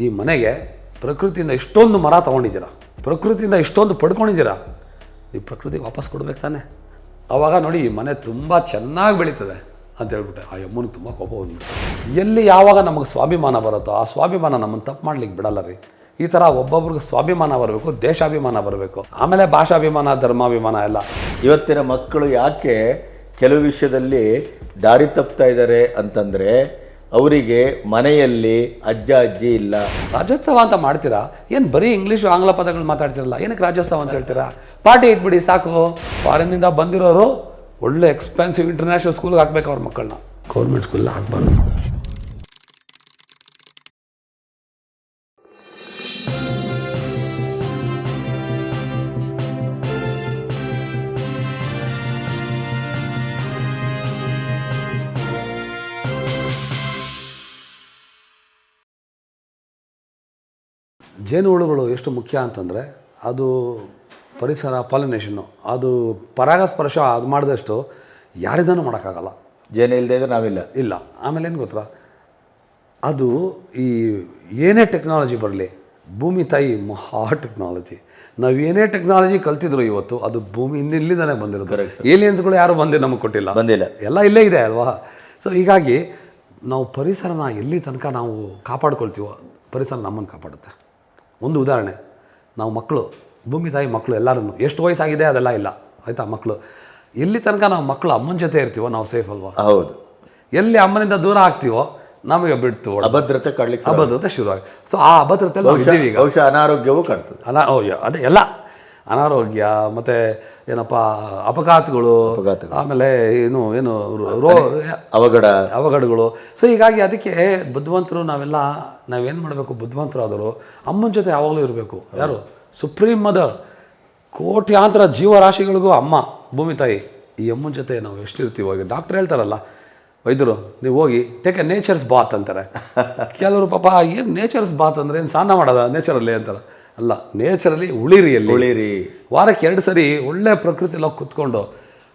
ಈ ಮನೆಗೆ ಪ್ರಕೃತಿಯಿಂದ ಇಷ್ಟೊಂದು ಮರ ತೊಗೊಂಡಿದ್ದೀರ. ಪ್ರಕೃತಿಯಿಂದ ಇಷ್ಟೊಂದು ಪಡ್ಕೊಂಡಿದ್ದೀರ. ನೀವು ಪ್ರಕೃತಿಗೆ ವಾಪಸ್ ಕೊಡ್ಬೇಕು ತಾನೆ. ಆವಾಗ ನೋಡಿ ಈ ಮನೆ ತುಂಬ ಚೆನ್ನಾಗಿ ಬೆಳೀತದೆ ಅಂತ ಹೇಳ್ಬಿಟ್ಟೆ. ಆ ಯಮ್ಮನಿಗೆ ತುಂಬ ಕೋಪ ಬಂದ್ಬಿಟ್ಟು ಎಲ್ಲಿ ಯಾವಾಗ ನಮಗೆ ಸ್ವಾಭಿಮಾನ ಬರುತ್ತೋ ಆ ಸ್ವಾಭಿಮಾನ ನಮ್ಮನ್ನು ತಪ್ಪು ಮಾಡ್ಲಿಕ್ಕೆ ಬಿಡಲ್ಲ ರೀ. ಈ ಥರ ಒಬ್ಬೊಬ್ರಿಗೆ ಸ್ವಾಭಿಮಾನ ಬರಬೇಕು, ದೇಶಾಭಿಮಾನ ಬರಬೇಕು. ಆಮೇಲೆ ಭಾಷಾಭಿಮಾನ, ಧರ್ಮಾಭಿಮಾನ ಎಲ್ಲ. ಇವತ್ತಿನ ಮಕ್ಕಳು ಯಾಕೆ ಕೆಲವು ವಿಷಯದಲ್ಲಿ ದಾರಿ ತಪ್ತಾ ಇದ್ದಾರೆ ಅಂತಂದರೆ ಅವರಿಗೆ ಮನೆಯಲ್ಲಿ ಅಜ್ಜ, ಅಜ್ಜಿ ಇಲ್ಲ. ರಾಜ್ಯೋತ್ಸವ ಅಂತ ಮಾಡ್ತೀರಾ? ಏನು ಬರೀ ಇಂಗ್ಲೀಷು ಆಂಗ್ಲ ಪದಗಳು ಮಾತಾಡ್ತಿರಲ್ಲ? ಏನಕ್ಕೆ ರಾಜ್ಯೋತ್ಸವ ಅಂತ ಹೇಳ್ತೀರಾ? ಪಾರ್ಟಿ ಇಟ್ಬಿಡಿ, ಸಾಕು. ಫಾರಿನ್ನಿಂದ ಬಂದಿರೋರು ಒಳ್ಳೆ ಎಕ್ಸ್ಪೆನ್ಸಿವ್ ಇಂಟರ್ನ್ಯಾಷನಲ್ ಸ್ಕೂಲ್ಗೆ ಹಾಕ್ಬೇಕು ಅವ್ರ ಮಕ್ಕಳನ್ನ. ಗೌರ್ಮೆಂಟ್ ಸ್ಕೂಲ್ ಹಾಕ್ಬಾರ್ದು. ಜೇನುಹುಳುಗಳು ಎಷ್ಟು ಮುಖ್ಯ ಅಂತಂದರೆ ಅದು ಪರಿಸರ ಪಾಲಿನೇಷನ್ನು ಅದು ಪರಾಗಸ್ಪರ್ಶ ಅದು ಮಾಡಿದಷ್ಟು ಯಾರಿದ್ದಾನು ಮಾಡೋಕ್ಕಾಗಲ್ಲ. ಜೇನು ಇಲ್ಲದೆ ಇದ್ರೆ ನಾವಿಲ್ಲ. ಇಲ್ಲ. ಆಮೇಲೆ ಏನು ಗೊತ್ತಾ? ಅದು ಈ ಏನೇ ಟೆಕ್ನಾಲಜಿ ಬರಲಿ ಭೂಮಿ ತಾಯಿ ಮಹಾ ಟೆಕ್ನಾಲಜಿ. ನಾವು ಏನೇ ಟೆಕ್ನಾಲಜಿ ಕಲ್ತಿದ್ರು ಇವತ್ತು ಅದು ಭೂಮಿ ಇಲ್ಲಿಂದಾನೆ ಬಂದಿರೋದು. ಏಲಿಯನ್ಸ್ಗಳು ಯಾರು ಬಂದು ನಮಗೆ ಕೊಟ್ಟಿಲ್ಲ. ಬಂದಿಲ್ಲ. ಎಲ್ಲ ಇಲ್ಲೇ ಇದೆ ಅಲ್ವಾ? ಸೊ ಹೀಗಾಗಿ ನಾವು ಪರಿಸರನ ಎಲ್ಲಿ ತನಕ ನಾವು ಕಾಪಾಡ್ಕೊಳ್ತೀವೋ ಪರಿಸರ ನಮ್ಮನ್ನು ಕಾಪಾಡುತ್ತೆ. ಒಂದು ಉದಾಹರಣೆ. ನಾವು ಮಕ್ಕಳು ಭೂಮಿ ತಾಯಿ ಮಕ್ಕಳು ಎಲ್ಲರೂ ಎಷ್ಟು ವಯಸ್ಸಾಗಿದೆ ಅದೆಲ್ಲ ಇಲ್ಲ. ಆಯಿತಾ ಮಕ್ಕಳು? ಎಲ್ಲಿ ತನಕ ನಾವು ಮಕ್ಕಳು ಅಮ್ಮನ ಜೊತೆ ಇರ್ತೀವೋ ನಾವು ಸೇಫ್ ಅಲ್ವಾ? ಹೌದು. ಎಲ್ಲಿ ಅಮ್ಮನಿಂದ ದೂರ ಆಗ್ತೀವೋ ನಮಗೆ ಬಿಡ್ತು ಅಭದ್ರತೆ ಕಡ್ಲಿಕ್ಕೆ ಅಭದ್ರತೆ ಶುರುವಾಗಿ ಸೊ ಆ ಅಭದ್ರತೆ ಬಹುಶಃ ಅನಾರೋಗ್ಯವೂ ಕಾಡ್ತದೆ. ಯ- ಅದೇ ಎಲ್ಲ. ಅನಾರೋಗ್ಯ ಮತ್ತು ಏನಪ್ಪ ಅಪಘಾತಗಳು ಅಪಘಾತಗಳು. ಆಮೇಲೆ ಏನು ಏನು ರೋ- ರೋ ಅವಘಡ. ಅವಘಡಗಳು. ಸೊ ಹೀಗಾಗಿ ಅದಕ್ಕೆ ಬುದ್ಧಿವಂತರು ನಾವೆಲ್ಲ ನಾವೇನು ಮಾಡಬೇಕು? ಬುದ್ಧಿವಂತರಾದರು ಅಮ್ಮನ ಜೊತೆ ಯಾವಾಗಲೂ ಇರಬೇಕು. ಯಾರು? ಸುಪ್ರೀಂ ಮದರ್ ಕೋಟ್ಯಾಂತರ ಜೀವರಾಶಿಗಳಿಗೂ ಅಮ್ಮ ಭೂಮಿ ತಾಯಿ ಈ ಅಮ್ಮನ ಜೊತೆ ನಾವು ಎಷ್ಟಿರ್ತೀವಿ ಹೋಗಿ ಡಾಕ್ಟರ್ ಹೇಳ್ತಾರಲ್ಲ ವೈದ್ಯರು ನೀವು ಹೋಗಿ ಟೇಕ್ ಎ ನೇಚರ್ಸ್ ಬಾತ್ ಅಂತಾರೆ. ಕೆಲವರು ಪಾಪ ಏನು ನೇಚರ್ಸ್ ಬಾತ್ ಅಂದರೆ ಏನು ಸ್ನಾನ ಮಾಡೋದ ನೇಚರಲ್ಲಿ ಅಂತಾರೆ. ಅಲ್ಲ ನೇಚರಲ್ಲಿ ಉಳಿರಿ ಅಲ್ಲಿ. ಉಳಿರಿ. ವಾರಕ್ಕೆ ಎರಡು ಸರಿ ಒಳ್ಳೆ ಪ್ರಕೃತಿలో ಕುತ್ಕೊಂಡು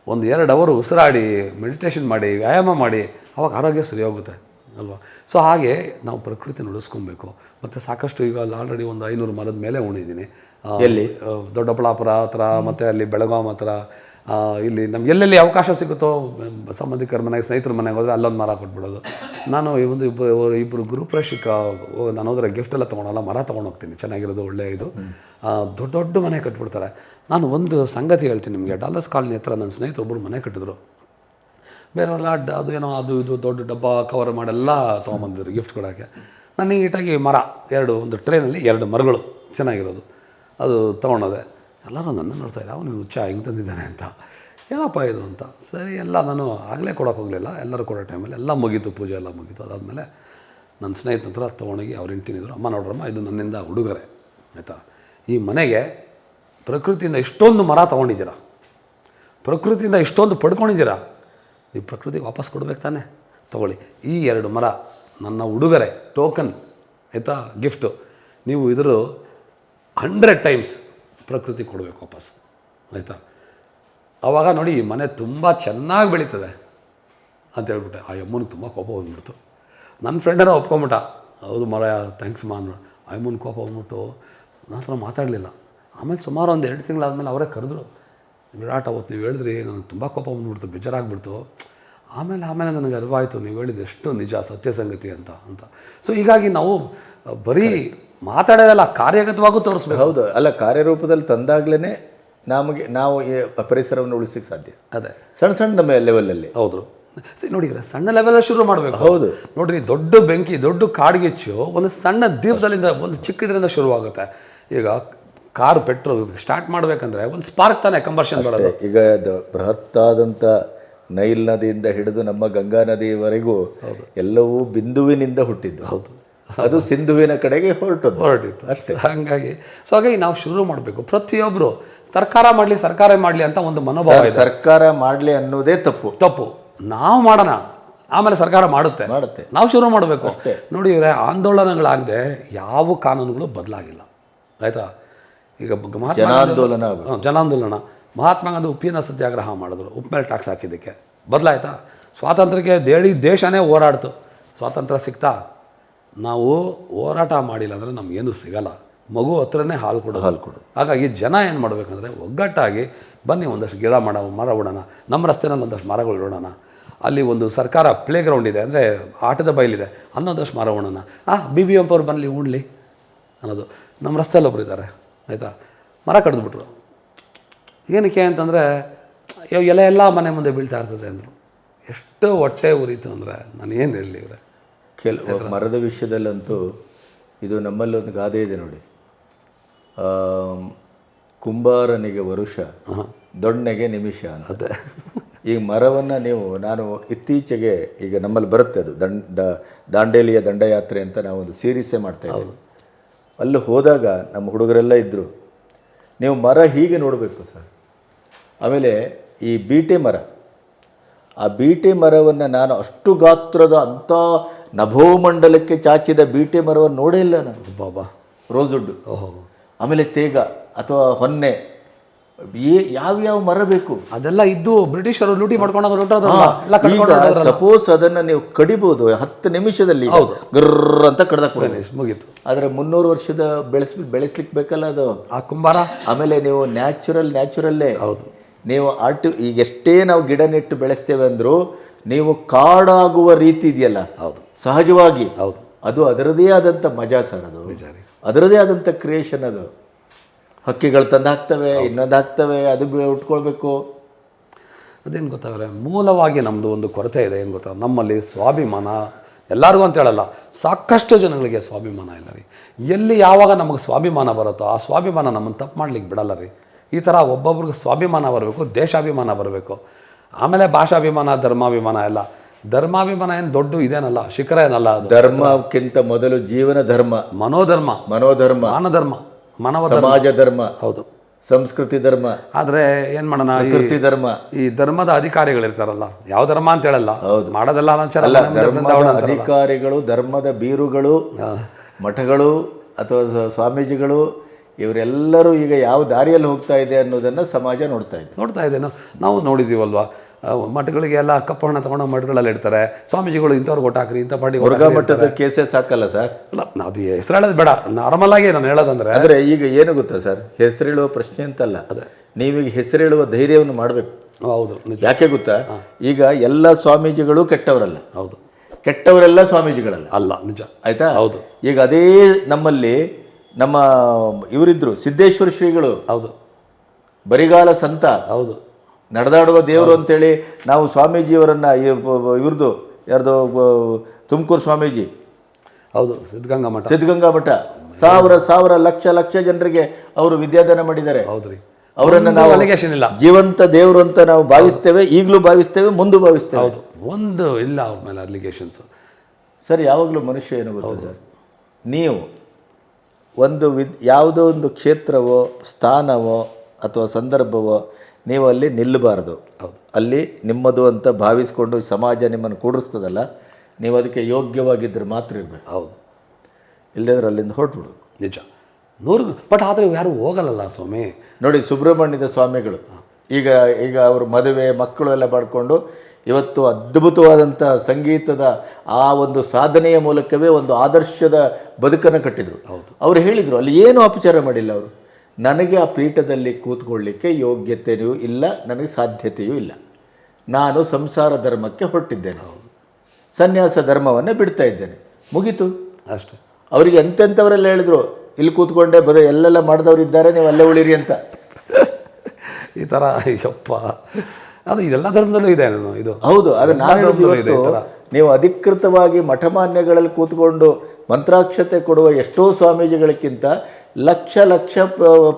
ಒಂದು ಎರಡು ಅವರು ಉಸಿರಾಡಿ ಮೆಡಿಟೇಷನ್ ಮಾಡಿ ವ್ಯಾಯಾಮ ಮಾಡಿ ಅವಾಗ ಆರೋಗ್ಯ ಸರಿ ಹೋಗುತ್ತೆ ಅಲ್ವಾ? ಸೊ ಹಾಗೆ ನಾವು ಪ್ರಕೃತಿನ ಉಳಿಸ್ಕೊಬೇಕು. ಮತ್ತು ಸಾಕಷ್ಟು ಈಗ ಅಲ್ಲಿ ಆಲ್ರೆಡಿ ಒಂದು ಐನೂರು ಮರದ ಮೇಲೆ ಉಣಿದ್ದೀನಿ ಎಲ್ಲಿ? ದೊಡ್ಡಬಳ್ಳಾಪುರ ಹತ್ರ ಮತ್ತು ಅಲ್ಲಿ ಬೆಳಗಾಂ ಹತ್ರ ಇಲ್ಲಿ ನಮ್ಗೆ ಎಲ್ಲೆಲ್ಲಿ ಅವಕಾಶ ಸಿಗುತ್ತೋ ಸಂಬಂಧಿಕರ ಮನೆಗೆ ಸ್ನೇಹಿತರ ಮನೆಗೆ ಹೋದರೆ ಅಲ್ಲೊಂದು ಮರ ಕೊಟ್ಬಿಡೋದು. ನಾನು ಈ ಒಂದು ಇಬ್ಬರು ಇಬ್ಬರು ಗುರುಪ್ರವೇಶಕ್ಕೆ ನಾನು ಹೋದರೆ ಗಿಫ್ಟ್ ಎಲ್ಲ ತೊಗೊಳಲ್ಲ ಮರ ತೊಗೊಂಡು ಹೋಗ್ತೀನಿ. ಚೆನ್ನಾಗಿರೋದು ಒಳ್ಳೆ ಇದು. ದೊಡ್ಡ ದೊಡ್ಡ ಮನೆ ಕಟ್ಬಿಡ್ತಾರೆ. ನಾನು ಒಂದು ಸಂಗತಿ ಹೇಳ್ತೀನಿ ನಿಮಗೆ. ಡಾಲರ್ಸ್ ಕಾಲನಿ ಹತ್ರ ನನ್ನ ಸ್ನೇಹಿತರೊಬ್ಬರು ಮನೆ ಕಟ್ಟಿದ್ರು. ಬೇರೆಯವ್ರೆಲ್ಲ ಅಡ್ಡ ಅದು ಏನೋ ಅದು ಇದು ದೊಡ್ಡ ಡಬ್ಬ ಕವರ್ ಮಾಡೆಲ್ಲ ತೊಗೊಂಬಂದಿದ್ರು ಗಿಫ್ಟ್ ಕೊಡೋಕ್ಕೆ. ನಾನು ನೀಟಾಗಿ ಮರ ಎರಡು ಒಂದು ಟ್ರೈನಲ್ಲಿ ಎರಡು ಮರಗಳು ಚೆನ್ನಾಗಿರೋದು. ಅದು ತೊಗೊಂಡೋದೆ. ಎಲ್ಲರೂ ನನ್ನ ನೋಡ್ತಾ ಇದ್ದ ಅವನು ಹುಚ್ಚ, ಹೆಂಗೆ ತಂದಿದ್ದಾನೆ ಅಂತ. ಏನಪ್ಪ ಇದು ಅಂತ. ಸರಿ, ಎಲ್ಲ ನಾನು ಆಗಲೇ ಕೊಡೋಕೆ ಹೋಗಲಿಲ್ಲ. ಎಲ್ಲರೂ ಕೊಡೋ ಟೈಮಲ್ಲಿ ಎಲ್ಲ ಮುಗೀತು, ಪೂಜೆ ಎಲ್ಲ ಮುಗೀತು. ಅದಾದಮೇಲೆ ನನ್ನ ಸ್ನೇಹಿತ ಹತ್ರ ತೊಗೊಂಡೋಗಿ ಅವ್ರು ಹೆಂಡ್ತಿನಿದ್ರು ಅಮ್ಮ ನೋಡ್ರಮ್ಮ, ಇದು ನನ್ನಿಂದ ಉಡುಗೊರೆ. ಆಯಿತಾ? ಈ ಮನೆಗೆ ಪ್ರಕೃತಿಯಿಂದ ಇಷ್ಟೊಂದು ಮರ ತೊಗೊಂಡಿದ್ದೀರ? ಪ್ರಕೃತಿಯಿಂದ ಇಷ್ಟೊಂದು ಪಡ್ಕೊಂಡಿದ್ದೀರಾ? ನೀವು ಪ್ರಕೃತಿಗೆ ವಾಪಸ್ ಕೊಡ್ಬೇಕು ತಾನೆ. ತಗೊಳ್ಳಿ. ಈ ಎರಡು ಮರ ನನ್ನ ಉಡುಗೊರೆ ಟೋಕನ್ ಆಯಿತಾ? ಗಿಫ್ಟು ನೀವು ಇದ್ರ ಹಂಡ್ರೆಡ್ ಟೈಮ್ಸ್ ಪ್ರಕೃತಿ ಕೊಡಬೇಕು ವಾಪಸ್ ಆಯಿತಾ? ಆವಾಗ ನೋಡಿ ಮನೆ ತುಂಬ ಚೆನ್ನಾಗಿ ಬೆಳೀತದೆ ಅಂತ ಹೇಳ್ಬಿಟ್ಟೆ. ಆ ಯಮ್ಮನಿಗೆ ತುಂಬ ಕೋಪ ಬಂದ್ಬಿಡ್ತು. ನನ್ನ ಫ್ರೆಂಡನ್ನ ಒಪ್ಕೊಂಬಿಟ್ಟ ಹೌದು ಮರ ಥ್ಯಾಂಕ್ಸ್ ಮಾ ಅಂದ್ಬಿಟ್ಟು ಆ ಯಮ್ಮನ ಕೋಪ ಬಂದ್ಬಿಟ್ಟು ನನ್ನ ಹತ್ರ ಮಾತಾಡಲಿಲ್ಲ. ಆಮೇಲೆ ಸುಮಾರು ಒಂದು ಎರಡು ತಿಂಗಳಾದಮೇಲೆ ಅವರೇ ಕರೆದ್ರು. ವಿರಾಟ್ ಅವತ್ತು ನೀವು ಹೇಳಿದ್ರಿ, ನನಗೆ ತುಂಬ ಕೋಪ ಬಂದ್ಬಿಡ್ತು, ಬೇಜಾರಾಗ್ಬಿಡ್ತು. ಆಮೇಲೆ ಆಮೇಲೆ ನನಗೆ ಅರಿವಾಯಿತು, ನೀವು ಹೇಳಿದ್ದು ಎಷ್ಟು ನಿಜ, ಸತ್ಯ ಸಂಗತಿ ಅಂತ ಅಂತ. ಸೊ ಹೀಗಾಗಿ ನಾವು ಬರೀ ಮಾತಾಡೋದಲ್ಲ ಕಾರ್ಯಗತವಾಗೂ ತೋರಿಸ್ಬೇಕು. ಹೌದು ಅಲ್ಲ ಕಾರ್ಯರೂಪದಲ್ಲಿ ತಂದಾಗ್ಲೇ ನಮಗೆ ನಾವು ಈ ಪರಿಸರವನ್ನು ಉಳಿಸಲಿಕ್ಕೆ ಸಾಧ್ಯ. ಅದೇ. ಸಣ್ಣ ಸಣ್ಣ ಲೆವೆಲಲ್ಲಿ ಹೌದು. ನೋಡಿ ಸಣ್ಣ ಲೆವೆಲ್ ಶುರು ಮಾಡಬೇಕು. ಹೌದು. ನೋಡ್ರಿ ದೊಡ್ಡ ಬೆಂಕಿ ದೊಡ್ಡ ಕಾಡ್ಗಿಚ್ಚು ಒಂದು ಸಣ್ಣ ದೀಪದಲ್ಲಿಂದ ಒಂದು ಚಿಕ್ಕದ್ರಿಂದ ಶುರುವಾಗುತ್ತೆ. ಈಗ ಕಾರ್ ಪೆಟ್ರೋಲ್ ಸ್ಟಾರ್ಟ್ ಮಾಡಬೇಕಂದ್ರೆ ಒಂದು ಸ್ಪಾರ್ಕ್ ತಾನೇ ಕಂಬರ್ಷನ್ ಮಾಡೋದು. ಈಗ ಬೃಹತ್ತಾದಂಥ ನೈಲ್ ನದಿಯಿಂದ ಹಿಡಿದು ನಮ್ಮ ಗಂಗಾ ನದಿವರೆಗೂ ಎಲ್ಲವೂ ಬಿಂದುವಿನಿಂದ ಹುಟ್ಟಿದ್ದು. ಹೌದು. ಅದು ಸಿಂಧುವಿನ ಕಡೆಗೆ ಹೊರಟು ಹೊರಟಿತ್ತು. ಅಷ್ಟೇ. ಹಾಗಾಗಿ ಸೊ ಹಾಗಾಗಿ ನಾವು ಶುರು ಮಾಡಬೇಕು. ಪ್ರತಿಯೊಬ್ಬರು ಸರ್ಕಾರ ಮಾಡಲಿ ಸರ್ಕಾರ ಮಾಡಲಿ ಅಂತ ಒಂದು ಮನೋಭಾವ ಸರ್ಕಾರ ಮಾಡಲಿ ಅನ್ನೋದೇ ತಪ್ಪು. ತಪ್ಪು. ನಾವು ಮಾಡೋಣ. ಆಮೇಲೆ ಸರ್ಕಾರ ಮಾಡುತ್ತೆ. ಮಾಡುತ್ತೆ. ನಾವು ಶುರು ಮಾಡಬೇಕು. ಅಷ್ಟೇ. ನೋಡಿ ಇವರೇ ಆಂದೋಲನಗಳಾಗದೆ ಯಾವ ಕಾನೂನುಗಳು ಬದಲಾಗಿಲ್ಲ. ಆಯ್ತಾ? ಈಗ ಜನಾಂದೋಲನ ಜನಾಂದೋಲನ. ಮಹಾತ್ಮ ಗಾಂಧಿ ಉಪ್ಪಿನ ಸತ್ಯಾಗ್ರಹ ಮಾಡಿದ್ರು. ಉಪ್ಪು ಮೇಲೆ ಟ್ಯಾಕ್ಸ್ ಹಾಕಿದ್ದಕ್ಕೆ. ಬದಲಾಯ್ತಾ? ಸ್ವಾತಂತ್ರ್ಯಕ್ಕೆ ದೇಡಿ ದೇಶನೇ ಹೋರಾಡ್ತು. ಸ್ವಾತಂತ್ರ್ಯ ಸಿಗ್ತಾ ನಾವು ಹೋರಾಟ ಮಾಡಿಲ್ಲ ಅಂದರೆ ನಮಗೇನು ಸಿಗಲ್ಲ. ಮಗು ಹತ್ರನೇ ಹಾಲು ಕೊಡೋದು. ಹಾಲು ಕೊಡೋದು. ಹಾಗಾಗಿ ಜನ ಏನು ಮಾಡಬೇಕಂದ್ರೆ ಒಗ್ಗಟ್ಟಾಗಿ ಬನ್ನಿ ಒಂದಷ್ಟು ಗಿಡ ಮಾಡ ಮರ ಬಿಡೋಣ ನಮ್ಮ ರಸ್ತೆನಲ್ಲಿ ಒಂದಷ್ಟು ಮರಗಳು ಇಡೋಣ ಅಲ್ಲಿ ಒಂದು ಸರ್ಕಾರ ಪ್ಲೇ ಗ್ರೌಂಡ್ ಇದೆ ಅಂದರೆ ಆಟದ ಬಯಲಿದೆ. ಅನ್ನೋದಷ್ಟು ಮರ ಉಣೋಣ ಆ ಬಿ ಬಿ ಅವ್ರು ಬರಲಿ ಉಣ್ಲಿ ಅನ್ನೋದು. ನಮ್ಮ ರಸ್ತೆಯಲ್ಲಿ ಒಬ್ರು ಇದ್ದಾರೆ. ಆಯಿತಾ? ಮರ ಕಡಿದ್ಬಿಟ್ರು. ಏನಕ್ಕೆ ಅಂತಂದರೆ ಎಲೆ ಎಲ್ಲ ಮನೆ ಮುಂದೆ ಬೀಳ್ತಾ ಇರ್ತದೆ ಅಂದರು. ಎಷ್ಟು ಹೊಟ್ಟೆ ಉರಿತು ಅಂದರೆ ನಾನು ಏನು ಹೇಳಲಿ ಇವ್ರೆ. ಕೆಲವು ಮರದ ವಿಷಯದಲ್ಲಂತೂ ಇದು ನಮ್ಮಲ್ಲಿ ಒಂದು ಗಾದೆ ಇದೆ ನೋಡಿ. ಕುಂಬಾರನಿಗೆ ವರುಷ ದೊಣ್ಣೆಗೆ ನಿಮಿಷ ಅಂತ. ಅದೇ. ಈ ಮರವನ್ನು ನೀವು ನಾನು ಇತ್ತೀಚೆಗೆ ಈಗ ನಮ್ಮಲ್ಲಿ ಬರುತ್ತೆ ಅದು ದಂಡ ದಾಂಡೇಲಿಯ ದಂಡಯಾತ್ರೆ ಅಂತ ನಾವೊಂದು ಒಂದು ಸೀರೀಸೇ ಮಾಡ್ತಾ ಇದ್ದೀವಿ. ಅಲ್ಲಿ ಹೋದಾಗ ನಮ್ಮ ಹುಡುಗರೆಲ್ಲ ಇದ್ದರು ನೀವು ಮರ ಹೀಗೆ ನೋಡಬೇಕು ಸರ್. ಆಮೇಲೆ ಈ ಬೀಟೆ ಮರ ಆ ಬೀಟೆ ಮರವನ್ನು ನಾನು ಅಷ್ಟು ಗಾತ್ರದ ಅಂಥ ನಭೋಮಂಡಲಕ್ಕೆ ಚಾಚಿದ ಬೀಟೆ ಮರವನ್ನು ನೋಡೇ ಇಲ್ಲ ನಾನು. ಬಾಬಾ. ರೋಜುಡ್ಡು ಓಹೋ. ಆಮೇಲೆ ತೇಗ ಅಥವಾ ಹೊನ್ನೆ. ಏ ಯಾವ್ಯಾವ ಮರ ಬೇಕು? ಅದೆಲ್ಲ ಇದ್ದು ಬ್ರಿಟಿಷರು ಲೂಟಿ ಮಾಡ್ಕೊಂಡು ಸಪೋಸ್ ಅದನ್ನು ನೀವು ಕಡಿಬಹುದು ಹತ್ತು ನಿಮಿಷದಲ್ಲಿ ಗರ್ರ ಅಂತ ಕಡ್ದ ಮುಗೀತು. ಆದರೆ ಮುನ್ನೂರು ವರ್ಷದ ಬೆಳೆಸ್ ಬೆಳೆಸ್ಲಿಕ್ಕೆ ಬೇಕಲ್ಲ ಅದು. ಆ ಕುಂಬಾರ? ಆಮೇಲೆ ನೀವು ನ್ಯಾಚುರಲ್ ನ್ಯಾಚುರಲ್ಲೇ. ಹೌದು. ನೀವು ಆರ್ಟಿ ಈಗ ಎಷ್ಟೇ ನಾವು ಗಿಡ ನೆಟ್ಟು ಬೆಳೆಸ್ತೇವೆ ಅಂದರೂ ನೀವು ಕಾಡಾಗುವ ರೀತಿ ಇದೆಯಲ್ಲ? ಹೌದು. ಸಹಜವಾಗಿ? ಹೌದು. ಅದು ಅದರದೇ ಆದಂಥ ಮಜಾ ಸರ್ ಅದು. ಅದರದೇ ಆದಂಥ ಕ್ರಿಯೇಷನ್ ಅದು. ಹಕ್ಕಿಗಳು ತಂದು ಹಾಕ್ತವೆ ಇನ್ನೊಂದು ಹಾಕ್ತವೆ ಅದು ಉಟ್ಕೊಳ್ಬೇಕು. ಅದೇನು ಗೊತ್ತಾಗಲ್ಲ ಮೂಲವಾಗಿ ನಮ್ಮದು ಒಂದು ಕೊರತೆ ಇದೆ ಏನು ಗೊತ್ತಾ? ನಮ್ಮಲ್ಲಿ ಸ್ವಾಭಿಮಾನ ಎಲ್ಲರಿಗೂ ಅಂತ ಹೇಳಲ್ಲ ಸಾಕಷ್ಟು ಜನಗಳಿಗೆ ಸ್ವಾಭಿಮಾನ ಇಲ್ಲ ರೀ. ಎಲ್ಲಿ ಯಾವಾಗ ನಮಗೆ ಸ್ವಾಭಿಮಾನ ಬರುತ್ತೋ ಆ ಸ್ವಾಭಿಮಾನ ನಮ್ಮನ್ನು ತಪ್ಪು ಮಾಡ್ಲಿಕ್ಕೆ ಬಿಡಲ್ಲ ರೀ. ಈ ಥರ ಒಬ್ಬೊಬ್ರಿಗೆ ಸ್ವಾಭಿಮಾನ ಬರಬೇಕು ದೇಶಾಭಿಮಾನ ಬರಬೇಕು. ಆಮೇಲೆ ಭಾಷಾಭಿಮಾನ ಧರ್ಮಾಭಿಮಾನ ಎಲ್ಲ. ಧರ್ಮಾಭಿಮಾನ ಏನು ದೊಡ್ಡ ಇದೇನಲ್ಲ ಶಿಖರ ಏನಲ್ಲ ಅದು. ಧರ್ಮಕ್ಕಿಂತ ಮೊದಲು ಜೀವನ ಧರ್ಮ. ಮನೋಧರ್ಮ. ಮನೋಧರ್ಮ. ಮಾನಧರ್ಮ. ಮಾನವ ಧರ್ಮ. ಸಮಾಜ ಧರ್ಮ. ಹೌದು. ಸಂಸ್ಕೃತಿ ಧರ್ಮ. ಆದರೆ ಏನು ಮಾಡೋಣ ಕೃತಿ ಧರ್ಮ. ಈ ಧರ್ಮದ ಅಧಿಕಾರಿಗಳಿರ್ತಾರಲ್ಲ ಯಾವ ಧರ್ಮ ಅಂತ ಹೇಳಲ್ಲ. ಹೌದು. ಮಾಡೋದಲ್ಲ ಧರ್ಮದ ಅಧಿಕಾರಿಗಳು ಧರ್ಮದ ಬೀರುಗಳು ಮಠಗಳು ಅಥವಾ ಸ್ವಾಮೀಜಿಗಳು ಇವರೆಲ್ಲರೂ ಈಗ ಯಾವ ದಾರಿಯಲ್ಲಿ ಹೋಗ್ತಾ ಇದೆ ಅನ್ನೋದನ್ನು ಸಮಾಜ ನೋಡ್ತಾ ಇದೆ. ನೋಡ್ತಾ ಇದೆ. ನಾವು ನೋಡಿದ್ದೀವಲ್ವಾ ಮಠಗಳಿಗೆ ಎಲ್ಲ ಕಪ್ಪು ಹಣ ತಗೊಂಡು ಮಠಗಳಲ್ಲಿ ಇಡ್ತಾರೆ. ಸ್ವಾಮೀಜಿಗಳು ಇಂಥವ್ರು ಒಟ್ಟು ಹಾಕ್ರಿ ಇಂಥ ಪಾರ್ಟಿ ವರ್ಗ ಮಟ್ಟದ ಕೇಸೇ ಸಾಕಲ್ಲ ಸರ್? ಅಲ್ಲ ಅದು ಹೆಸರು ಹೇಳೋದು ಬೇಡ. ನಾರ್ಮಲ್ ಆಗಿ ನಾನು ಹೇಳೋದಂದ್ರೆ ಅಂದ್ರೆ ಈಗ ಏನು ಗೊತ್ತಾ ಸರ್? ಹೆಸರೇಳುವ ಪ್ರಶ್ನೆ ಅಂತಲ್ಲ. ನೀವೀಗ ಹೆಸರೇಳುವ ಧೈರ್ಯವನ್ನು ಮಾಡಬೇಕು. ಹೌದು. ನಿಜ. ಯಾಕೆ ಗೊತ್ತಾ? ಈಗ ಎಲ್ಲ ಸ್ವಾಮೀಜಿಗಳು ಕೆಟ್ಟವರಲ್ಲ. ಹೌದು. ಕೆಟ್ಟವರೆಲ್ಲ ಸ್ವಾಮೀಜಿಗಳಲ್ಲ. ಅಲ್ಲ ನಿಜ. ಆಯ್ತಾ? ಹೌದು. ಈಗ ಅದೇ ನಮ್ಮಲ್ಲಿ ನಮ್ಮ ಇವರಿದ್ರು ಸಿದ್ದೇಶ್ವರ ಶ್ರೀಗಳು. ಹೌದು. ಬರಿಗಾಲ ಸಂತ. ಹೌದು. ನಡೆದಾಡುವ ದೇವರು ಅಂತೇಳಿ ನಾವು ಸ್ವಾಮೀಜಿಯವರನ್ನು ಇವ್ರದ್ದು ಯಾರ್ದು ತುಮಕೂರು ಸ್ವಾಮೀಜಿ. ಹೌದು ಸಿದ್ಧಗಂಗಾ ಮಠ. ಸಿದ್ಧಗಂಗಾ ಮಠ. ಸಾವಿರ ಸಾವಿರ ಲಕ್ಷ ಲಕ್ಷ ಜನರಿಗೆ ಅವರು ವಿದ್ಯಾದಾನ ಮಾಡಿದ್ದಾರೆ. ಹೌದ್ರಿ. ಅವರನ್ನು ನಾವು ಅಲಿಗೇಷನ್ ಇಲ್ಲ. ಜೀವಂತ ದೇವರು ಅಂತ ನಾವು ಭಾವಿಸ್ತೇವೆ ಈಗಲೂ ಭಾವಿಸ್ತೇವೆ ಮುಂದೆ ಭಾವಿಸ್ತೇವೆ. ಹೌದು. ಒಂದು ಇಲ್ಲ ಅವ್ರ ಮೇಲೆ ಅಲಿಗೇಷನ್ಸ್ ಸರ್ ಯಾವಾಗಲೂ ಮನುಷ್ಯ ಏನು ಗೊತ್ತಾ ಸರ್? ನೀವು ಒಂದು ವಿದ್ ಯಾವುದೋ ಒಂದು ಕ್ಷೇತ್ರವೋ ಸ್ಥಾನವೋ ಅಥವಾ ಸಂದರ್ಭವೋ ನೀವು ಅಲ್ಲಿ ನಿಲ್ಲಬಾರ್ದು. ಅಲ್ಲಿ ನಿಮ್ಮದು ಅಂತ ಭಾವಿಸ್ಕೊಂಡು ಸಮಾಜ ನಿಮ್ಮನ್ನು ಕೂಡಿಸ್ತದಲ್ಲ ನೀವು ಅದಕ್ಕೆ ಯೋಗ್ಯವಾಗಿದ್ದರೆ ಮಾತ್ರ ಇರಬೇಕು. ಹೌದು. ಇಲ್ಲದ್ರೆ ಅಲ್ಲಿಂದ ಹೊರಟ್ಬಿಡು. ನಿಜ. ನೂರು ಬಟ್ ಆದರೆ ಯಾರು ಹೋಗಲ್ಲಲ್ಲ ಸ್ವಾಮಿ? ನೋಡಿ ಸುಬ್ರಹ್ಮಣ್ಯದ ಸ್ವಾಮಿಗಳು ಈಗ ಈಗ ಅವರು ಮದುವೆ ಮಕ್ಕಳು ಎಲ್ಲ ಮಾಡಿಕೊಂಡು ಇವತ್ತು ಅದ್ಭುತವಾದಂಥ ಸಂಗೀತದ ಆ ಒಂದು ಸಾಧನೆಯ ಮೂಲಕವೇ ಒಂದು ಆದರ್ಶದ ಬದುಕನ್ನು ಕಟ್ಟಿದರು. ಅವರು ಹೇಳಿದರು ಅಲ್ಲಿ ಏನು ಅಪಚಾರ ಮಾಡಿಲ್ಲ ಅವರು. ನನಗೆ ಆ ಪೀಠದಲ್ಲಿ ಕೂತ್ಕೊಳ್ಳಿಕ್ಕೆ ಯೋಗ್ಯತೆಯೂ ಇಲ್ಲ ನನಗೆ ಸಾಧ್ಯತೆಯೂ ಇಲ್ಲ. ನಾನು ಸಂಸಾರ ಧರ್ಮಕ್ಕೆ ಹೊರಟಿದ್ದೇನೆ. ಸನ್ಯಾಸ ಧರ್ಮವನ್ನು ಬಿಡ್ತಾ ಇದ್ದೇನೆ. ಮುಗೀತು. ಅಷ್ಟೆ. ಅವರಿಗೆ ಎಂತೆಂಥವರೆಲ್ಲ ಹೇಳಿದ್ರು ಇಲ್ಲಿ ಕೂತ್ಕೊಂಡೆ ಬದ ಎಲ್ಲೆಲ್ಲ ಮಾಡಿದವರು ಇದ್ದಾರೆ ನೀವು ಅಲ್ಲೇ ಉಳಿರಿ ಅಂತ. ಈ ಥರ ಯಪ್ಪ ಅದು ಇದೆಲ್ಲ ಧರ್ಮದಲ್ಲೂ ಇದೆ ನಾನು ಇದು. ಹೌದು ಅದು ನಾನು ನೀವು ಅಧಿಕೃತವಾಗಿ ಮಠಮಾನ್ಯಗಳಲ್ಲಿ ಕೂತ್ಕೊಂಡು ಮಂತ್ರಾಕ್ಷತೆ ಕೊಡುವ ಎಷ್ಟೋ ಸ್ವಾಮೀಜಿಗಳಿಗಿಂತ ಲಕ್ಷ ಲಕ್ಷ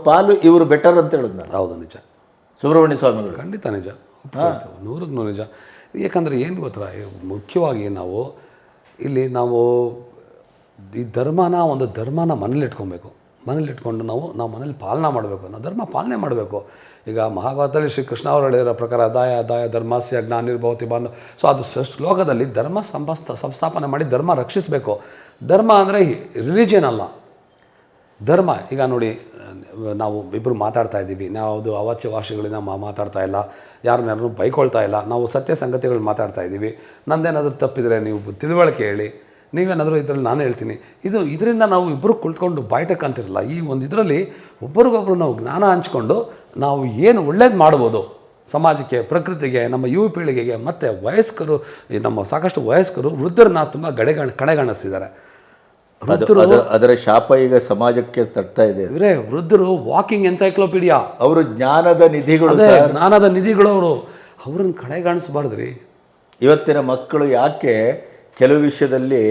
ಪಾಲು ಇವರು ಬೆಟರ್ ಅಂತ ಹೇಳೋದು ನಾನು. ಹೌದು ನಿಜ. ಸುಬ್ರಹ್ಮಣ್ಯ ಸ್ವಾಮಿಗಳು. ಖಂಡಿತ ನಿಜ. ನೂರಕ್ಕೆ ನೂರು ನಿಜ. ಯಾಕಂದರೆ ಏನು ಗೊತ್ತಾ ಮುಖ್ಯವಾಗಿ ನಾವು ಇಲ್ಲಿ ನಾವು ಈ ಧರ್ಮನ ಒಂದು ಧರ್ಮನ ಮನೇಲಿ ಇಟ್ಕೊಬೇಕು. ಮನೇಲಿ ಇಟ್ಕೊಂಡು ನಾವು ನಾವು ಮನೇಲಿ ಪಾಲನೆ ಮಾಡಬೇಕು ನಾವು ಧರ್ಮ ಪಾಲನೆ ಮಾಡಬೇಕು. ಈಗ ಮಹಾಭಾರತದಲ್ಲಿ ಶ್ರೀ ಕೃಷ್ಣ ಅವರು ಹೇಳಿರೋ ಪ್ರಕಾರ ದಾಯ ದಾಯ, ಧರ್ಮಸ್ಯ ಜ್ಞಾನಿರ್ಭವತಿ ಬಾಂಧವ ಸೊ ಅದು ಶ್ಲೋಕದಲ್ಲಿ ಧರ್ಮ ಸಂಪಸ್ಥ, ಸಂಸ್ಥಾಪನೆ ಮಾಡಿ ಧರ್ಮ ರಕ್ಷಿಸಬೇಕು. ಧರ್ಮ ಅಂದರೆ ರಿಲಿಜಿಯನ್ ಅಲ್ಲ. ಧರ್ಮ, ಈಗ ನೋಡಿ, ನಾವು ಇಬ್ಬರು ಮಾತಾಡ್ತಾ ಇದ್ದೀವಿ. ನಾವು ಅವಾಚ್ಯ ಭಾಷೆಗಳಿಂದ ಮಾ, ಮಾತಾಡ್ತಾ ಇಲ್ಲ. ಯಾರನ್ನ ಯಾರನ್ನೂ ಬೈಕೊಳ್ತಾ ಇಲ್ಲ. ನಾವು ಸತ್ಯ ಸಂಗತಿಗಳು ಮಾತಾಡ್ತಾ ಇದ್ದೀವಿ. ನಂದೇನಾದರೂ ತಪ್ಪಿದರೆ ನೀವು ತಿಳುವಳಿಕೆ ಹೇಳಿ. ನೀವೇನಾದರೂ ಇದರಲ್ಲಿ ನಾನು ಹೇಳ್ತೀನಿ. ಇದು ಇದರಿಂದ ನಾವು ಇಬ್ಬರು ಕುಳಿತುಕೊಂಡು ಬಾಯ್ಟಕ್ ಅಂತಿರಲ್ಲ. ಈ ಒಂದು ಇದರಲ್ಲಿ ಒಬ್ಬರಿಗೊಬ್ಬರು ನಾವು ಜ್ಞಾನ ಹಂಚ್ಕೊಂಡು ನಾವು ಏನು ಒಳ್ಳೇದು ಮಾಡ್ಬೋದು. ಸಮಾಜಕ್ಕೆ ಪ್ರಕೃತಿಗೆ ನಮ್ಮ ಯುವ ಪೀಳಿಗೆಗೆ ಮತ್ತು ವಯಸ್ಕರು ನಮ್ಮ ಸಾಕಷ್ಟು ವಯಸ್ಕರು ವೃದ್ಧರನ್ನ ತುಂಬ ಗಡೆಗಣ ಕಡೆಗಣಿಸ್ತಿದ್ದಾರೆ ವೃದ್ಧರು ಅದರ ಶಾಪ ಈಗ ಸಮಾಜಕ್ಕೆ ತಟ್ತಾ ಇದೆ. ಇವರೇ ವೃದ್ಧರು ವಾಕಿಂಗ್ ಎನ್ಸೈಕ್ಲೋಪೀಡಿಯಾ ಅವರು ಜ್ಞಾನದ ನಿಧಿಗಳು ಜ್ಞಾನದ ನಿಧಿಗಳು ಅವರು ಅವ್ರನ್ನ ಕಡೆಗಾಣಿಸ್ಬಾರ್ದ್ರಿ ಇವತ್ತಿನ ಮಕ್ಕಳು ಯಾಕೆ ಕೆಲವು ವಿಷಯದಲ್ಲಿ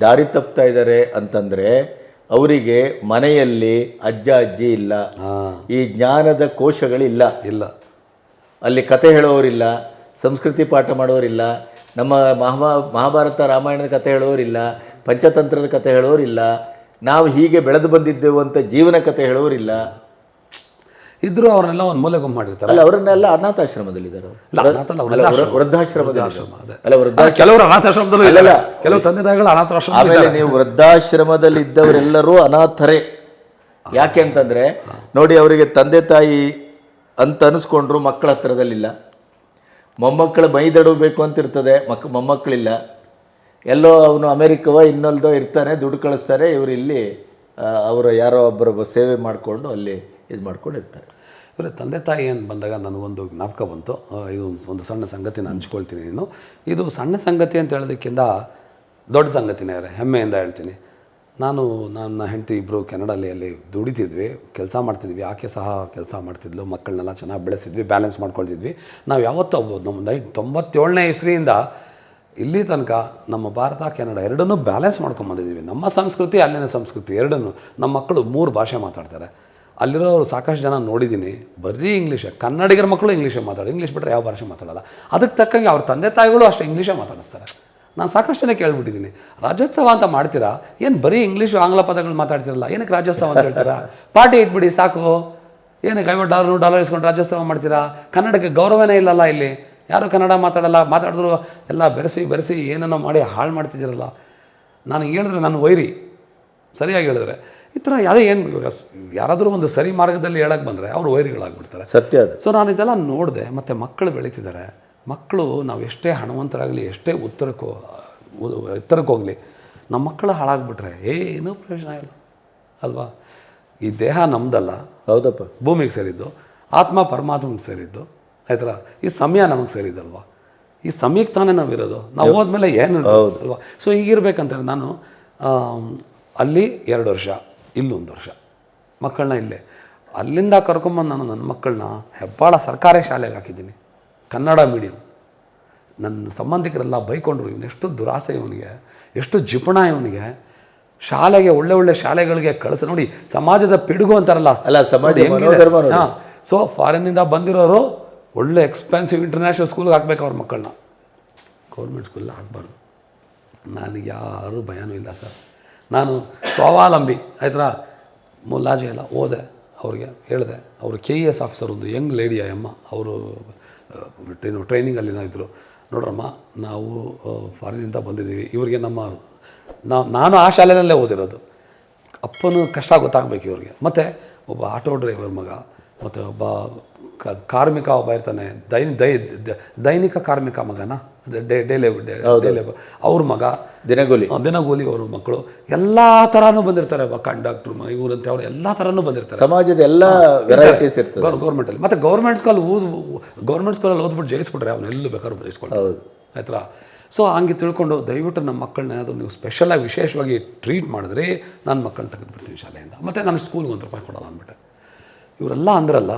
ದಾರಿ ತಪ್ತಾ ಇದ್ದಾರೆ ಅಂತಂದರೆ ಅವರಿಗೆ ಮನೆಯಲ್ಲಿ ಅಜ್ಜ ಅಜ್ಜಿ ಇಲ್ಲ. ಈ ಜ್ಞಾನದ ಕೋಶಗಳಿಲ್ಲ. ಇಲ್ಲ. ಅಲ್ಲಿ ಕತೆ ಹೇಳೋರಿಲ್ಲ ಸಂಸ್ಕೃತಿ ಪಾಠ ಮಾಡೋರಿಲ್ಲ ನಮ್ಮ ಮಹಾ ಮಹಾಭಾರತ ರಾಮಾಯಣದ ಕತೆ ಹೇಳೋರಿಲ್ಲ ಪಂಚತಂತ್ರದ ಕತೆ ಹೇಳೋರಿಲ್ಲ ನಾವು ಹೀಗೆ ಬೆಳೆದು ಬಂದಿದ್ದೆವು ಅಂತ ಜೀವನ ಕತೆ ಹೇಳೋರಿಲ್ಲ ಇದ್ರು ಅವ್ರನ್ನೆಲ್ಲ ಒಂದು ಮೂಲೆಗೊಮ್ಮೆ ಮಾಡಿರ್ತಾರೆ. ಅಲ್ಲ ಅವರನ್ನೆಲ್ಲ ಅನಾಥಾಶ್ರಮದಲ್ಲಿದ್ದಾರೆ ವೃದ್ಧಾಶ್ರಮ. ಕೆಲವರು ಅನಾಥಾಶ್ರಮದಲ್ಲೂ ಇಲ್ಲ ಕೆಲವು ತಂದೆ ತಾಯಿಗಳು ಅನಾಥಾಶ್ರಮ ಆಮೇಲೆ ನೀವು ವೃದ್ಧಾಶ್ರಮದಲ್ಲಿ ಇದ್ದವರೆಲ್ಲರೂ ಅನಾಥರೇ. ಯಾಕೆ ಅಂತಂದ್ರೆ ನೋಡಿ ಅವರಿಗೆ ತಂದೆ ತಾಯಿ ಅಂತ ಅನಿಸ್ಕೊಂಡ್ರು ಮಕ್ಕಳ ಹತ್ರದಲ್ಲಿಲ್ಲ. ಮೊಮ್ಮಕ್ಕಳ ಮೈದಡಬೇಕು ಅಂತ ಇರ್ತದೆ ಮಕ್ ಮೊಮ್ಮಕ್ಕಳಿಲ್ಲ. ಎಲ್ಲೋ ಅವನು ಅಮೆರಿಕವ ಇನ್ನೊಲ್ದೋ ಇರ್ತಾನೆ ದುಡ್ಡು ಕಳಿಸ್ತಾರೆ ಇವರು ಇಲ್ಲಿ ಅವರು ಅವರ ಯಾರೋ ಒಬ್ಬರೊಬ್ಬ ಸೇವೆ ಮಾಡಿಕೊಂಡು ಅಲ್ಲಿ ಇದು ಮಾಡ್ಕೊಂಡು ಇರ್ತಾರೆ ಇವರು ತಂದೆ ತಾಯಿ ಅಂತ ಬಂದಾಗ ನನಗೊಂದು ಜ್ಞಾಪಕ ಬಂತು. ಇದು ಒಂದು- ಸಣ್ಣ ಸಂಗತಿನ ಹಂಚ್ಕೊಳ್ತೀನಿ ನೀನು. ಇದು ಸಣ್ಣ ಸಂಗತಿ ಅಂತ ಹೇಳೋದಕ್ಕಿಂತ ದೊಡ್ಡ ಸಂಗತಿನೇ ಅರೆ, ಹೆಮ್ಮೆಯಿಂದ ಹೇಳ್ತೀನಿ. ನಾನು ನನ್ನ ಹೆಂಡತಿ ಇಬ್ಬರು ಕೆನಡಲ್ಲಿ ಅಲ್ಲಿ ದುಡಿತಿದ್ವಿ, ಕೆಲಸ ಮಾಡ್ತಿದ್ವಿ, ಆಕೆ ಸಹ ಕೆಲಸ ಮಾಡ್ತಿದ್ಲು, ಮಕ್ಕಳನ್ನೆಲ್ಲ ಚೆನ್ನಾಗಿ ಬೆಳೆಸಿದ್ವಿ, ಬ್ಯಾಲೆನ್ಸ್ ಮಾಡ್ಕೊಳ್ತಿದ್ವಿ. ನಾವು ಯಾವತ್ತೂ ನಮ್ಮ ನೈ ತೊಂಬತ್ತೇಳನೇ ಇಸ್ವಿಯಿಂದ ಇಲ್ಲಿ ತನಕ ನಮ್ಮ ಭಾರತ, ಕೆನಡ ಎರಡನ್ನೂ ಬ್ಯಾಲೆನ್ಸ್ ಮಾಡ್ಕೊಂಬಂದಿದ್ದೀವಿ ನಮ್ಮ ಸಂಸ್ಕೃತಿ ಅಲ್ಲಿನ ಸಂಸ್ಕೃತಿ ಎರಡನ್ನೂ, ನಮ್ಮ ಮಕ್ಕಳು ಮೂರು ಭಾಷೆ ಮಾತಾಡ್ತಾರೆ. ಅಲ್ಲಿರೋರು ಸಾಕಷ್ಟು ಜನ ನೋಡಿದ್ದೀನಿ. ಬರೀ ಇಂಗ್ಲೀಷೇ ಕನ್ನಡಿಗರ ಮಕ್ಕಳು ಇಂಗ್ಲೀಷೇ ಮಾತಾಡೋದು. ಇಂಗ್ಲೀಷ್ ಬಿಟ್ಟರೆ ಯಾವ ಭಾಷೆ ಮಾತಾಡಲ್ಲ. ಅದಕ್ಕೆ ತಕ್ಕಂಗೆ ಅವ್ರ ತಂದೆ ತಾಯಿಗಳು ಅಷ್ಟೇ ಇಂಗ್ಲೀಷೇ ಮಾತಾಡಿಸ್ತಾರೆ. ನಾನು ಸಾಕಷ್ಟು ಜನ ಕೇಳ್ಬಿಟ್ಟಿದ್ದೀನಿ. ರಾಜ್ಯೋತ್ಸವ ಅಂತ ಮಾಡ್ತೀರಾ? ಏನು ಬರೀ ಇಂಗ್ಲೀಷು ಆಂಗ್ಲ ಪದಗಳು ಮಾತಾಡ್ತಿರಲ್ಲ? ಏನಕ್ಕೆ ರಾಜ್ಯೋತ್ಸವ ಅಂತ ಹೇಳ್ತೀರಾ? ಪಾರ್ಟಿ ಇಟ್ಬಿಡಿ, ಸಾಕು. ಏನಕ್ಕೆ ಐವತ್ತು ಡಾಲರ್ ನೂರು ಡಾಲರ್ ಇಸ್ಕೊಂಡು ರಾಜ್ಯೋತ್ಸವ ಮಾಡ್ತೀರಾ? ಕನ್ನಡಕ್ಕೆ ಗೌರವನೇ ಇಲ್ಲಲ್ಲ ಇಲ್ಲಿ. ಯಾರು ಕನ್ನಡ ಮಾತಾಡಲ್ಲ? ಮಾತಾಡಿದ್ರು ಎಲ್ಲ ಬೆರೆಸಿ ಬೆರೆಸಿ ಏನನ್ನೋ ಮಾಡಿ ಹಾಳು ಮಾಡ್ತಿದ್ದೀರಲ್ಲ. ನಾನು ಹೇಳಿದ್ರೆ ನನ್ನ ವೈರಿ. ಸರಿಯಾಗಿ ಹೇಳಿದ್ರೆ. ಈ ಥರ ಯಾವುದೇ ಏನು ಇವಾಗ ಯಾರಾದರೂ ಒಂದು ಸರಿ ಮಾರ್ಗದಲ್ಲಿ ಹೇಳಕ್ಕೆ ಬಂದರೆ ಅವರು ವೈರಿಗಳಾಗ್ಬಿಡ್ತಾರೆ. ಸತ್ಯ ಅದು. ಸೊ ನಾನು ಇದೆಲ್ಲ ನೋಡಿದೆ ಮತ್ತು ಮಕ್ಕಳು ಬೆಳೀತಿದ್ದಾರೆ. ಮಕ್ಕಳು ನಾವು ಎಷ್ಟೇ ಹಣವಂತರಾಗಲಿ ಎಷ್ಟೇ ಉತ್ತರಕ್ಕೋ ಎತ್ತರಕ್ಕೋಗಲಿ ಎತ್ತರಕ್ಕೆ ಹೋಗಲಿ ನಮ್ಮ ಮಕ್ಕಳು ಹಾಳಾಗ್ಬಿಟ್ರೆ ಏನೂ ಪ್ರಯೋಜನ ಇಲ್ಲ ಅಲ್ವಾ? ಈ ದೇಹ ನಮ್ದಲ್ಲ. ಹೌದಪ್ಪ. ಭೂಮಿಗೆ ಸೇರಿದ್ದು ಆತ್ಮ ಪರಮಾತ್ಮಗೆ ಸೇರಿದ್ದು ಆಯ್ತರ ಈ ಸಮಯ ನಮಗೆ ಸೇರಿದ್ದಲ್ವಾ ಈ ಸಮಯಕ್ಕೆ ತಾನೇ ನಾವಿರೋದು. ನಾವು ಹೋದ್ಮೇಲೆ ಏನು ಅಲ್ವಾ? ಸೊ ಹೀಗಿರ್ಬೇಕಂತಂದ್ರೆ ನಾನು ಅಲ್ಲಿ ಎರಡು ವರ್ಷ. ಇಲ್ಲೊಂದು ವರ್ಷ. ಮಕ್ಕಳನ್ನ ಇಲ್ಲೇ. ಅಲ್ಲಿಂದ ಕರ್ಕೊಂಬಂದು ನಾನು ನನ್ನ ಮಕ್ಕಳನ್ನ ಹೆಬ್ಬಾಳ ಸರ್ಕಾರಿ ಶಾಲೆಗೆ ಹಾಕಿದ್ದೀನಿ. ಕನ್ನಡ ಮೀಡಿಯಂ ನನ್ನ ಸಂಬಂಧಿಕರೆಲ್ಲ ಬೈಕೊಂಡ್ರು ಇವನು ಎಷ್ಟು ದುರಾಸೆ ಇವನಿಗೆ ಎಷ್ಟು ಜಿಪಣ ಇವನಿಗೆ. ಶಾಲೆಗೆ ಒಳ್ಳೆ ಒಳ್ಳೆ ಶಾಲೆಗಳಿಗೆ ಕಳಿಸ ನೋಡಿ ಸಮಾಜದ ಪಿಡುಗು ಅಂತಾರಲ್ಲ ಅಲ್ಲ ಸಮಾಜ. ಸೊ ಫಾರಿನ್ನಿಂದ ಬಂದಿರೋರು ಒಳ್ಳೆ ಎಕ್ಸ್ಪೆನ್ಸಿವ್ ಇಂಟರ್ನ್ಯಾಷನಲ್ ಸ್ಕೂಲ್ಗೆ ಹಾಕ್ಬೇಕು ಅವ್ರ ಮಕ್ಕಳನ್ನ. ಗೌರ್ಮೆಂಟ್ ಸ್ಕೂಲ್ ಹಾಕ್ಬಾರ್ದು. ನನಗೆ ಯಾರೂ ಭಯನೂ ಇಲ್ಲ ಸರ್ ನಾನು ಸ್ವಾವಲಂಬಿ ಆಯ್ತಾ ಲಾಜೆ ಎಲ್ಲ ಓದೆ, ಅವ್ರಿಗೆ ಹೇಳಿದೆ. ಅವರು ಕೆ ಇ ಎಸ್ ಆಫೀಸರ್ ಒಂದು ಯಂಗ್ ಲೇಡಿಯ ಅಮ್ಮ. ಅವರು ಟ್ರೈನು ಟ್ರೈನಿಂಗಲ್ಲಿ ಇದ್ದರು ನೋಡ್ರಮ್ಮ, ನಾವು ಫಾರಿನಿಂದ ಬಂದಿದ್ದೀವಿ. ಇವರಿಗೆ ನಮ್ಮ ನಾನು ಆ ಶಾಲೆಯಲ್ಲೇ ಓದಿರೋದು. ಅಪ್ಪನ ಕಷ್ಟ ಗೊತ್ತಾಗಬೇಕು ಇವ್ರಿಗೆ. ಮತ್ತು, ಒಬ್ಬ ಆಟೋ ಡ್ರೈವರ್ ಮಗ. ಮತ್ತು ಒಬ್ಬ ಕಾರ್ಮಿಕ ಒಬ್ಬ ಇರ್ತಾನೆ. ದೈನ ದೈ ದ- ದೈನಿಕ ಕಾರ್ಮಿಕ ಮಗನ? Day day labour day labour ಅವ್ರ ಮಗ ದಿನಗೂಲಿ. ದಿನಗೂಲಿ ಅವ್ರ ಮಕ್ಕಳು. ಎಲ್ಲ ಥರನೂ ಬಂದಿರ್ತಾರೆ. ಕಂಡಕ್ಟ್ರು ಇವರಂತೆ ಅವ್ರು ಎಲ್ಲ ಥರನೂ ಬಂದಿರ್ತಾರೆ. ಸಮಾಜದ ಎಲ್ಲ ವೆರೈಟೀಸ್ ಇರ್ತದೆ. ಗೌರ್ ಗೌರ್ಮೆಂಟಲ್ಲಿ. ಮತ್ತು ಗೌರ್ಮೆಂಟ್ ಸ್ಕೂಲ್ ಓದ್ ಗೌರ್ಮೆಂಟ್ ಸ್ಕೂಲಲ್ಲಿ ಓದ್ಬಿಟ್ಟು ಜಯಿಸ್ಬಿಟ್ರೆ ಅವ್ನು ಎಲ್ಲೂ ಬೇಕಾದ್ರೂ ಜಯಿಸ್ಕೊಂಡು ಹೌದು. ಆಯ್ತಾ? ಸೊ ಹಂಗೆ ತಿಳ್ಕೊಂಡು ದಯವಿಟ್ಟು ನಮ್ಮ ಮಕ್ಕಳನ್ನ ಏನಾದರೂ ನೀವು ಸ್ಪೆಷಲಾಗಿ ವಿಶೇಷವಾಗಿ ಟ್ರೀಟ್ ಮಾಡಿದ್ರೆ ನನ್ನ ಮಕ್ಕಳನ್ನ ತೆಗೆದುಬಿಡ್ತೀನಿ ಶಾಲೆಯಿಂದ. ಮತ್ತು ನಾನು ಸ್ಕೂಲ್ಗೆ ಒಂದು ರೂಪಾಯಿ ಕೊಡೋಲ್ಲ ಅಂದ್ಬಿಟ್ಟೆ. ಇವರೆಲ್ಲ ಅಂದ್ರಲ್ಲ,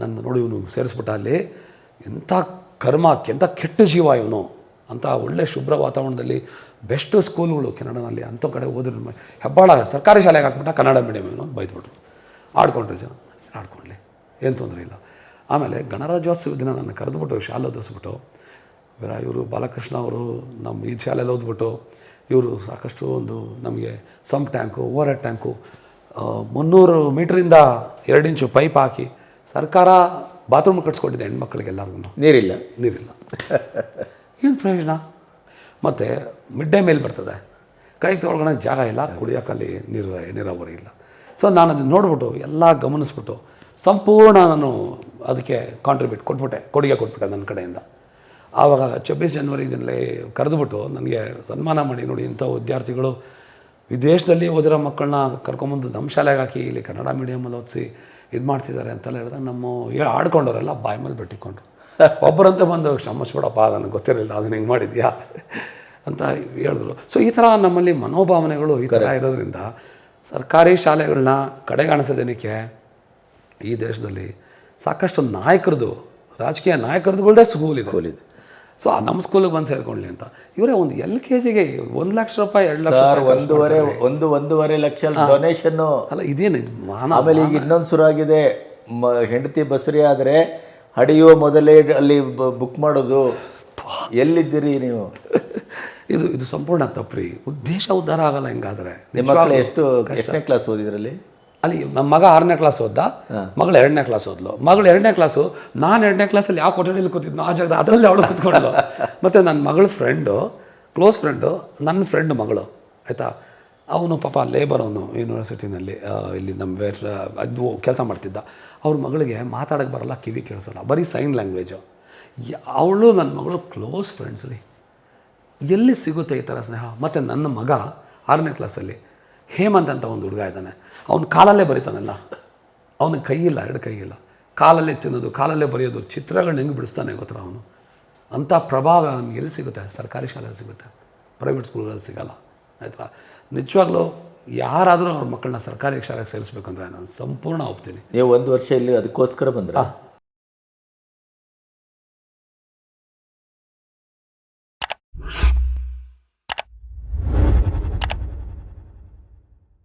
ನನ್ನ ನೋಡಿ ಇವನು ಸೇರಿಸ್ಬಿಟ್ಟ ಅಲ್ಲಿ, ಎಂಥ ಕರ್ಮ ಎಂಥ ಕೆಟ್ಟ ಜೀವ ಇವನು. ಅಂತ ಒಳ್ಳೆ ಶುಭ್ರ ವಾತಾವರಣದಲ್ಲಿ ಬೆಸ್ಟ್ ಸ್ಕೂಲ್ಗಳು ಕೆನಡನಲ್ಲಿ, ಅಂಥ ಕಡೆ ಓದಿದ್ರು ಹೆಬ್ಬಾಳ ಸರ್ಕಾರಿ ಶಾಲೆಗೆ ಹಾಕ್ಬಿಟ್ಟ ಕನ್ನಡ ಮೀಡಿಯಮ್ ಇವನು ಅಂತ ಬೈದ್ಬಿಟ್ರು. ಆಡ್ಕೊಂಡ್ರು ಜನ. ಆಡ್ಕೊಂಡ್ಲಿ, ಏನು ತೊಂದರೆ ಇಲ್ಲ. ಆಮೇಲೆ ಗಣರಾಜ್ಯೋತ್ಸವ ದಿನ ನನ್ನ ಕರೆದುಬಿಟ್ಟು ಶಾಲೆ ಓದಿಸ್ಬಿಟ್ಟು, ಇವರ ಇವರು ಬಾಲಕೃಷ್ಣ ಅವರು ನಮ್ಮ ಈ ಶಾಲೆಯಲ್ಲಿ ಓದ್ಬಿಟ್ಟು, ಇವರು ಸಾಕಷ್ಟು ಒಂದು ನಮಗೆ ಸಂಪ್ ಟ್ಯಾಂಕು ಓವರ್ ಟ್ಯಾಂಕು ಮುನ್ನೂರು ಮೀಟ್ರಿಂದ ಎರಡು ಇಂಚು ಪೈಪ್ ಹಾಕಿ ಸರ್ಕಾರ ಬಾತ್ರೂಮ್ ಕಟ್ಸ್ಕೊಟ್ಟಿದೆ ಹೆಣ್ಮಕ್ಳಿಗೆಲ್ಲರಿಗೂ ನೀರಿಲ್ಲ. ನೀರಿಲ್ಲ. ಏನು ಪ್ರಯೋಜನ? ಮತ್ತು ಮಿಡ್ ಡೇ ಮೇಲ್ ಬರ್ತದೆ. ಕೈ ತೊಳ್ಕೊಳಕ್ಕೆ ಜಾಗ ಇಲ್ಲ ಕುಡಿಯೋಕ್ಕಲ್ಲಿ ನೀರು ನೀರಾವರಿ ಇಲ್ಲ. ಸೊ ನಾನು ಅದನ್ನ ನೋಡ್ಬಿಟ್ಟು ಎಲ್ಲ ಗಮನಿಸ್ಬಿಟ್ಟು ಸಂಪೂರ್ಣ ನಾನು ಅದಕ್ಕೆ ಕಾಂಟ್ರಿಬ್ಯೂಟ್ ಕೊಟ್ಬಿಟ್ಟೆ ಕೊಡುಗೆ ಕೊಟ್ಬಿಟ್ಟೆ ನನ್ನ ಕಡೆಯಿಂದ. ಆವಾಗ ಛಬ್ಬೀಸ್ ಜನವರಿ ಇದನ್ನೇ ಕರೆದುಬಿಟ್ಟು ನನಗೆ ಸನ್ಮಾನ ಮಾಡಿ ನೋಡಿ ಇಂಥ ವಿದ್ಯಾರ್ಥಿಗಳು ವಿದೇಶದಲ್ಲಿ ಓದಿರೋ ಮಕ್ಕಳನ್ನ ಕರ್ಕೊಂಬಂದು ನಮ್ಮ ಶಾಲೆಗೆ ಹಾಕಿ ಇಲ್ಲಿ ಕನ್ನಡ ಮೀಡಿಯಮಲ್ಲಿ ಓದಿಸಿ ಇದು ಮಾಡ್ತಿದ್ದಾರೆ ಅಂತೆಲ್ಲ ಹೇಳಿದಾಗ ನಮ್ಮ ಹೇಳಿ ಆಡ್ಕೊಂಡವರೆಲ್ಲ ಬಾಯಿ ಮೇಲೆ ಬಿಟ್ಟಿಕೊಂಡ್ರು. ಒಬ್ಬರಂತ ಬಂದು ಕ್ಷಮಿಸ್ಬಿಡಪ್ಪ ನನಗೆ ಗೊತ್ತಿರಲಿಲ್ಲ ಅದನ್ನ ಹಿಂಗೆ ಮಾಡಿದ್ಯಾ? ಅಂತ ಹೇಳಿದ್ರು. ಸೊ ಈ ಥರ ನಮ್ಮಲ್ಲಿ ಮನೋಭಾವನೆಗಳು ಈ ಥರ ಇರೋದ್ರಿಂದ ಸರ್ಕಾರಿ ಶಾಲೆಗಳನ್ನ ಕಡೆಗಾಣಿಸೋದೇನಕ್ಕೆ ಈ ದೇಶದಲ್ಲಿ ಸಾಕಷ್ಟು ನಾಯಕರದು ರಾಜಕೀಯ ನಾಯಕರದುಗಳದೇ ಸ್ಕೂಲ್ ಇದೆ. ಸೊ ಆ ನಮ್ಮ ಸ್ಕೂಲಿಗೆ ಬಂದು ಸೇರ್ಕೊಳ್ಳಿ ಅಂತ. ಇವರೇ ಒಂದು ಎಲ್ ಕೆ ಜಿಗೆ ಒಂದು ಲಕ್ಷ ರೂಪಾಯಿ ಎರಡು ಲಕ್ಷ ಒಂದೂವರೆ ಒಂದು ಒಂದೂವರೆ ಲಕ್ಷ ಡೊನೇಷನ್ನು ಅಲ್ಲ ಇದೇನು ಇದು ಮಾನ ಆಮೇಲೆ ಈಗ ಇನ್ನೊಂದು ಶುರುವಾಗಿದೆ. ಮ ಹೆಂಡತಿ ಬಸರಿ ಆದರೆ ಹಡಿಯುವ ಮೊದಲೇ ಅಲ್ಲಿ ಬುಕ್ ಮಾಡೋದು. ಎಲ್ಲಿದ್ದೀರಿ ನೀವು? ಇದು ಇದು ಸಂಪೂರ್ಣ ತಪ್ಪ್ರಿ. ಉದ್ದೇಶ ಉದ್ಧಾರ ಆಗಲ್ಲ ಹೆಂಗಾದರೆ? ನಿಮ್ಮ ಮಕ್ಕಳು ಎಷ್ಟು ಎಷ್ಟನೇ ಕ್ಲಾಸ್ ಓದಿದ್ರಲ್ಲಿ? ಅಲ್ಲಿ ನಮ್ಮ ಮಗ ಆರನೇ ಕ್ಲಾಸ್ ಓದ್ದ ಮಗಳು ಎರಡನೇ ಕ್ಲಾಸ್ ಓದ್ಲು. ಮಗಳು ಎರಡನೇ ಕ್ಲಾಸು ನಾನು ಎರಡನೇ ಕ್ಲಾಸಲ್ಲಿ ಯಾವ ಕೊಠಡಿಯಲ್ಲಿ ಕೂತಿದ್ನೋ ಆ ಜಾಗದ ಅದರಲ್ಲಿ ಅವಳು ಕೂತ್ಕೊಂಡ್ಲು ಮತ್ತು ನನ್ನ ಮಗಳ ಫ್ರೆಂಡು ಕ್ಲೋಸ್ ಫ್ರೆಂಡು ನನ್ನ ಫ್ರೆಂಡ್ ಮಗಳು ಆಯಿತಾ? ಅವನು ಪಾಪ ಲೇಬರ್ ಅವನು ಯೂನಿವರ್ಸಿಟಿನಲ್ಲಿ ಇಲ್ಲಿ ನಮ್ಮ ವೇರ್ ಅದು ಕೆಲಸ ಮಾಡ್ತಿದ್ದ. ಅವ್ರ ಮಗಳಿಗೆ ಮಾತಾಡೋಕ್ಕೆ ಬರಲ್ಲ ಕಿವಿ ಕೇಳಿಸಲ್ಲ ಬರೀ ಸೈನ್ ಲ್ಯಾಂಗ್ವೇಜು ಅವಳು ನನ್ನ ಮಗಳು ಕ್ಲೋಸ್ ಫ್ರೆಂಡ್ಸ್ ರೀ. ಎಲ್ಲಿ ಸಿಗುತ್ತೆ ಈ ಥರ ಸ್ನೇಹ? ಮತ್ತು ನನ್ನ ಮಗ ಆರನೇ ಕ್ಲಾಸಲ್ಲಿ ಹೇಮಂತ್ ಅಂತ ಒಂದು ಹುಡುಗ ಇದ್ದಾನೆ. ಅವನು ಕಾಲಲ್ಲೇ ಬರೀತಾನಲ್ಲ. ಅವನ ಕೈ ಇಲ್ಲ ಎರಡು ಕೈ ಇಲ್ಲ ಕಾಲಲ್ಲೇ ತಿನ್ನೋದು ಕಾಲಲ್ಲೇ ಬರೆಯೋದು ಚಿತ್ರಗಳನ್ನ ಹೆಂಗೆ ಬಿಡಿಸ್ತಾನೆ ಗೊತ್ತರ ಅವನು? ಅಂಥ ಪ್ರಭಾವ ಅವ್ನಿಗೆ ಎಲ್ಲಿ ಸಿಗುತ್ತೆ? ಸರ್ಕಾರಿ ಶಾಲೆಯಲ್ಲಿ ಸಿಗುತ್ತೆ. ಪ್ರೈವೇಟ್ ಸ್ಕೂಲ್ಗಳಲ್ಲಿ ಸಿಗಲ್ಲ. ಆಯ್ತಾ? ನಿಜವಾಗ್ಲೂ ಯಾರಾದರೂ ಅವ್ರ ಮಕ್ಕಳನ್ನ ಸರ್ಕಾರಿ ಶಾಲೆಗೆ ಸೇರಿಸ್ಬೇಕಂದ್ರೆ ನಾನು ಸಂಪೂರ್ಣ ಒಪ್ತೀನಿ. ನೀವು ಒಂದು ವರ್ಷ ಇಲ್ಲಿ ಅದಕ್ಕೋಸ್ಕರ ಬಂದ್ರ?